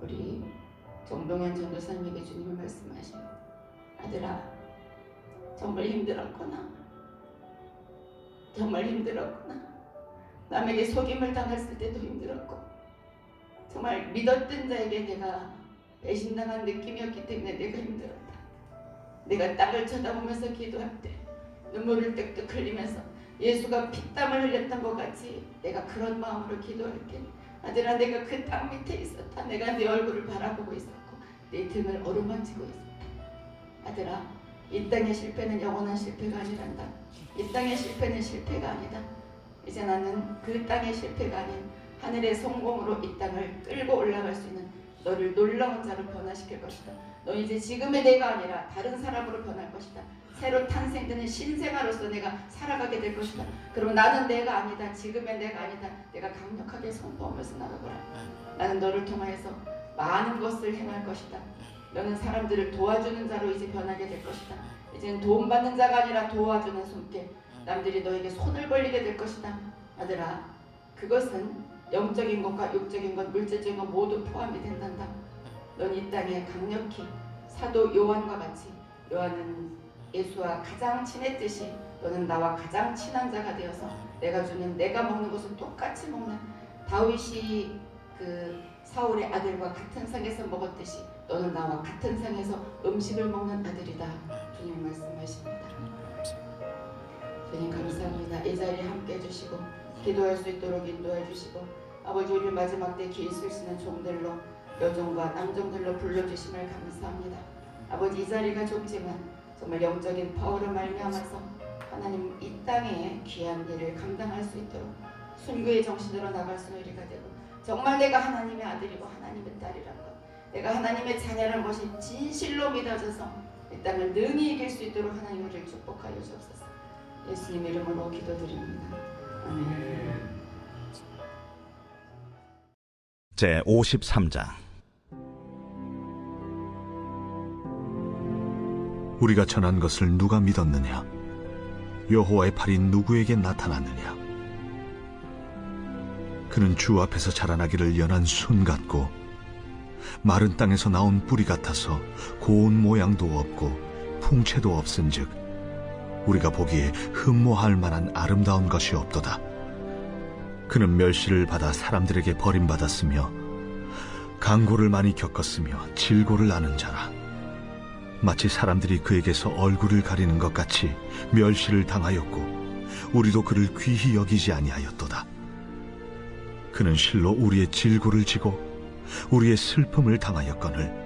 우리 정동현 전도사님에게 주님이 말씀하시오. 아들아, 정말 힘들었구나. 정말 힘들었구나. 남에게 속임을 당했을 때도 힘들었고, 정말 믿었던 자에게 내가 배신당한 느낌이었기 때문에 내가 힘들었다. 내가 땅을 쳐다보면서 기도할 때 눈물을 뚝뚝 흘리면서 예수가 피땀을 흘렸던 것 같이 내가 그런 마음으로 기도할게. 아들아 내가 그 땅 밑에 있었다. 내가 네 얼굴을 바라보고 있었고 네 등을 어루만지고 있었다. 아들아 이 땅의 실패는 영원한 실패가 아니란다. 이 땅의 실패는 실패가 아니다. 이제 나는 그 땅의 실패가 아닌 하늘의 성공으로 이 땅을 끌고 올라갈 수 있는 너를 놀라운 자로 변화시킬 것이다. 너 이제 지금의 내가 아니라 다른 사람으로 변할 것이다. 새로 탄생되는 신생아로서 내가 살아가게 될 것이다. 그럼 나는 내가 아니다. 지금의 내가 아니다. 내가 강력하게 선포하면서 나가거라. 나는 너를 통하여서 많은 것을 행할 것이다. 너는 사람들을 도와주는 자로 이제 변하게 될 것이다. 이제는 도움받는 자가 아니라 도와주는 손길. 남들이 너에게 손을 벌리게 될 것이다. 아들아, 그것은 영적인 것과 육적인 것, 물질적인 것 모두 포함이 된단다. 넌 이 땅에 강력히 사도 요한과 같이 요한은 예수와 가장 친했듯이 너는 나와 가장 친한 자가 되어서 내가 주는 내가 먹는 것은 똑같이 먹는 다윗이 그 사울의 아들과 같은 상에서 먹었듯이 너는 나와 같은 상에서 음식을 먹는 아들이다. 주님 말씀하십니다. 주님 감사합니다. 이 자리에 함께 해주시고 기도할 수 있도록 인도해 주시고 아버지 우리 마지막 때 길 쓸 수 있는 종들로 여종과 남종들로 불러주심을 감사합니다. 아버지 이 자리가 좁지만 정말 영적인 파워로 말미암아서 하나님 이 땅에 귀한 일을 감당할 수 있도록 순교의 정신으로 나갈 수 있는 우리가 되고 정말 내가 하나님의 아들이고 하나님의 딸이란 것 내가 하나님의 자녀라는 것이 진실로 믿어져서 이 땅을 능히 이길 수 있도록 하나님 우리를 축복하여 주옵소서 예수님 이름으로 기도드립니다 제 53장 우리가 전한 것을 누가 믿었느냐? 여호와의 팔이 누구에게 나타났느냐? 그는 주 앞에서 자라나기를 연한 순 같고 마른 땅에서 나온 뿌리 같아서 고운 모양도 없고 풍채도 없은즉 우리가 보기에 흠모할 만한 아름다운 것이 없도다. 그는 멸시를 받아 사람들에게 버림받았으며 강고를 많이 겪었으며 질고를 아는 자라. 마치 사람들이 그에게서 얼굴을 가리는 것 같이 멸시를 당하였고 우리도 그를 귀히 여기지 아니하였도다. 그는 실로 우리의 질고를 지고 우리의 슬픔을 당하였거늘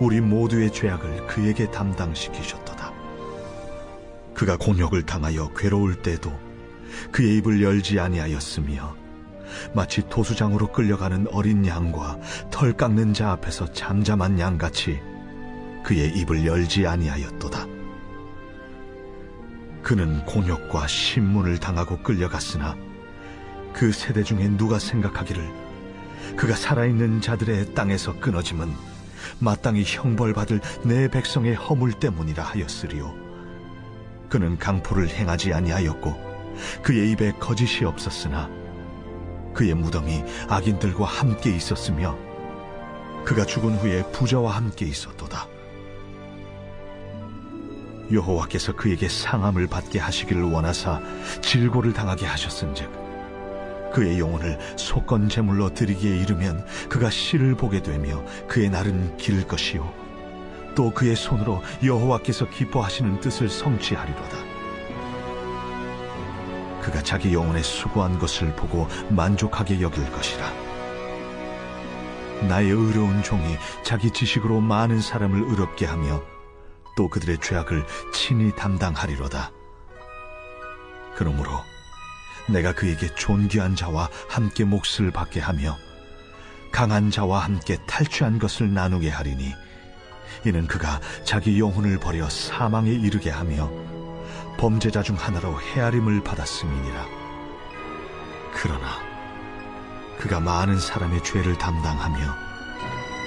우리 모두의 죄악을 그에게 담당시키셨도다. 그가 곤욕을 당하여 괴로울 때도 그의 입을 열지 아니하였으며 마치 도수장으로 끌려가는 어린 양과 털 깎는 자 앞에서 잠잠한 양같이 그의 입을 열지 아니하였도다. 그는 곤욕과 신문을 당하고 끌려갔으나 그 세대 중에 누가 생각하기를 그가 살아있는 자들의 땅에서 끊어짐은 마땅히 형벌받을 내 백성의 허물 때문이라 하였으리요. 그는 강포를 행하지 아니하였고 그의 입에 거짓이 없었으나 그의 무덤이 악인들과 함께 있었으며 그가 죽은 후에 부자와 함께 있었도다. 여호와께서 그에게 상함을 받게 하시기를 원하사 질고를 당하게 하셨은즉 그의 영혼을 속건 제물로 드리기에 이르면 그가 씨를 보게 되며 그의 날은 길 것이요 또 그의 손으로 여호와께서 기뻐하시는 뜻을 성취하리로다. 그가 자기 영혼에 수고한 것을 보고 만족하게 여길 것이라. 나의 의로운 종이 자기 지식으로 많은 사람을 의롭게 하며 또 그들의 죄악을 친히 담당하리로다. 그러므로 내가 그에게 존귀한 자와 함께 몫을 받게 하며 강한 자와 함께 탈취한 것을 나누게 하리니 이는 그가 자기 영혼을 버려 사망에 이르게 하며 범죄자 중 하나로 헤아림을 받았음이니라. 그러나 그가 많은 사람의 죄를 담당하며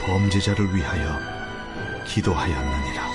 범죄자를 위하여 기도하였느니라